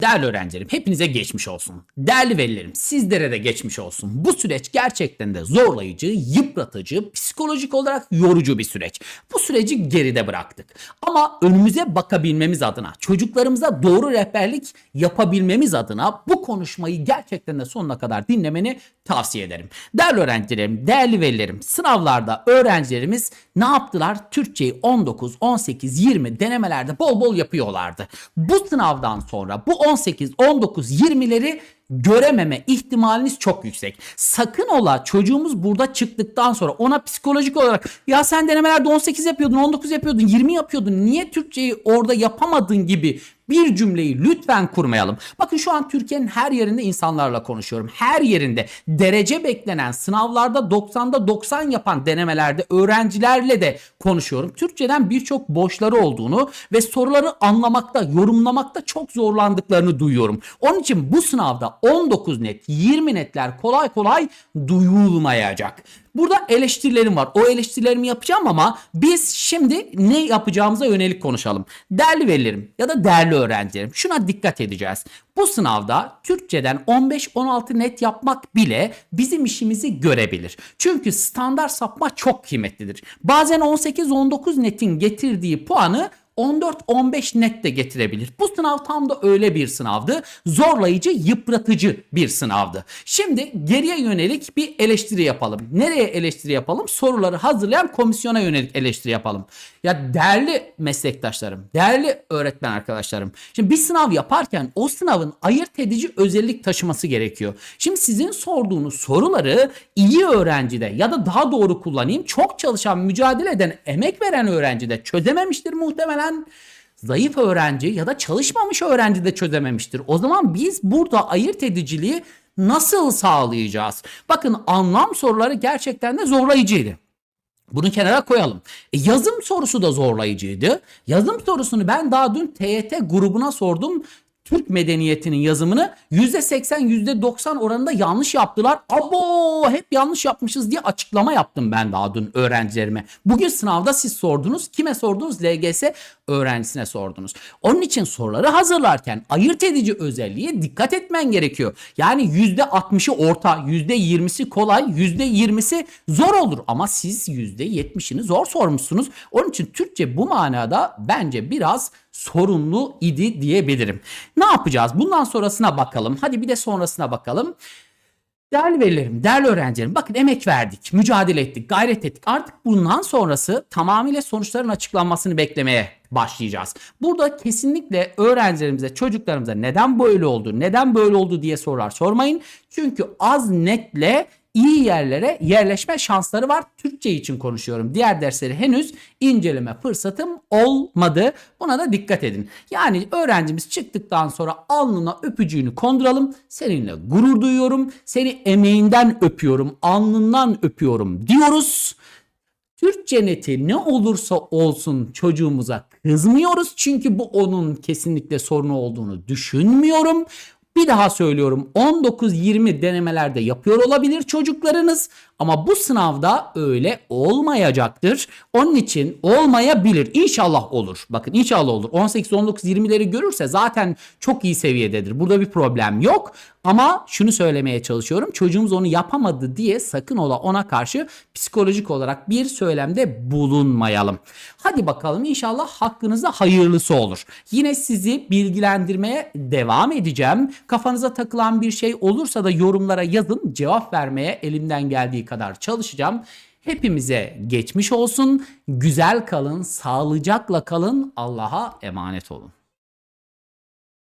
Değerli öğrencilerim hepinize geçmiş olsun. Değerli velilerim sizlere de geçmiş olsun. Bu süreç gerçekten de zorlayıcı, yıpratıcı, psikolojik olarak yorucu bir süreç. Bu süreci geride bıraktık. Ama önümüze bakabilmemiz adına, çocuklarımıza doğru rehberlik yapabilmemiz adına bu konuşmayı gerçekten de sonuna kadar dinlemeni tavsiye ederim. Değerli öğrencilerim, değerli velilerim, sınavlarda öğrencilerimiz ne yaptılar? Türkçeyi 19, 18, 20 denemelerde bol bol yapıyorlardı. Bu sınavdan sonra bu 18, 19, 20'leri görememe ihtimaliniz çok yüksek. Sakın ola çocuğumuz burada çıktıktan sonra ona psikolojik olarak ya sen denemelerde 18 yapıyordun, 19 yapıyordun, 20 yapıyordun. Niye Türkçeyi orada yapamadın gibi bir cümleyi lütfen kurmayalım. Bakın şu an Türkiye'nin her yerinde insanlarla konuşuyorum. Her yerinde derece beklenen sınavlarda 90'da 90 yapan denemelerde öğrencilerle de konuşuyorum. Türkçeden birçok boşları olduğunu ve soruları anlamakta, yorumlamakta çok zorlandıklarını duyuyorum. Onun için bu sınavda 19 net, 20 netler kolay kolay duyulmayacak. Burada eleştirilerim var. O eleştirilerimi yapacağım ama biz şimdi ne yapacağımıza yönelik konuşalım. Değerli velilerim ya da değerli öğrencilerim şuna dikkat edeceğiz. Bu sınavda Türkçeden 15-16 net yapmak bile bizim işimizi görebilir. Çünkü standart sapma çok kıymetlidir. Bazen 18-19 netin getirdiği puanı 14-15 net de getirebilir. Bu sınav tam da öyle bir sınavdı. Zorlayıcı, yıpratıcı bir sınavdı. Şimdi geriye yönelik bir eleştiri yapalım. Nereye eleştiri yapalım? Soruları hazırlayan komisyona yönelik eleştiri yapalım. Ya değerli meslektaşlarım, değerli öğretmen arkadaşlarım. Şimdi bir sınav yaparken o sınavın ayırt edici özellik taşıması gerekiyor. Şimdi sizin sorduğunuz soruları iyi öğrencide ya da daha doğru kullanayım çok çalışan, mücadele eden, emek veren öğrencide çözememiştir muhtemelen zayıf öğrenci ya da çalışmamış öğrenci de çözememiştir. O zaman biz burada ayırt ediciliği nasıl sağlayacağız? Bakın anlam soruları gerçekten de zorlayıcıydı. Bunu kenara koyalım. E, yazım sorusu da zorlayıcıydı. Yazım sorusunu ben daha dün TYT grubuna sordum. Türk medeniyetinin yazımını %80 %90 oranında yanlış yaptılar. Abo hep yanlış yapmışız diye açıklama yaptım ben daha dün öğrencilerime. Bugün sınavda siz sordunuz. Kime sordunuz? LGS öğrencisine sordunuz. Onun için soruları hazırlarken ayırt edici özelliğe dikkat etmen gerekiyor. Yani %60'ı orta, %20'si kolay, %20'si zor olur. Ama siz %70'ini zor sormuşsunuz. Onun için Türkçe bu manada bence biraz sorunlu idi diyebilirim. Ne yapacağız? Bundan sonrasına bakalım. Hadi bir de sonrasına bakalım. Değerli velilerim, değerli öğrencilerim bakın emek verdik, mücadele ettik, gayret ettik. Artık bundan sonrası tamamıyla sonuçların açıklanmasını beklemeye başlayacağız. Burada kesinlikle öğrencilerimize, çocuklarımıza neden böyle oldu, neden böyle oldu diye sorular sormayın. Çünkü az netle iyi yerlere yerleşme şansları var. Türkçe için konuşuyorum. Diğer dersleri henüz inceleme fırsatım olmadı. Buna da dikkat edin. Yani öğrencimiz çıktıktan sonra alnına öpücüğünü konduralım. Seninle gurur duyuyorum. Seni emeğinden öpüyorum, alnından öpüyorum diyoruz. Türkçe neti ne olursa olsun çocuğumuza kızmıyoruz. Çünkü bu onun kesinlikle sorunu olduğunu düşünmüyorum. Bir daha söylüyorum 19-20 denemelerde yapıyor olabilir çocuklarınız ama bu sınavda öyle olmayacaktır. Onun için olmayabilir. İnşallah olur. Bakın inşallah olur. 18-19-20'leri görürse zaten çok iyi seviyededir. Burada bir problem yok. Ama şunu söylemeye çalışıyorum. Çocuğumuz onu yapamadı diye sakın ola ona karşı psikolojik olarak bir söylemde bulunmayalım. Hadi bakalım inşallah hakkınızda hayırlısı olur. Yine sizi bilgilendirmeye devam edeceğim. Kafanıza takılan bir şey olursa da yorumlara yazın. Cevap vermeye elimden geldiği kadar çalışacağım. Hepimize geçmiş olsun. Güzel kalın, sağlıcakla kalın. Allah'a emanet olun.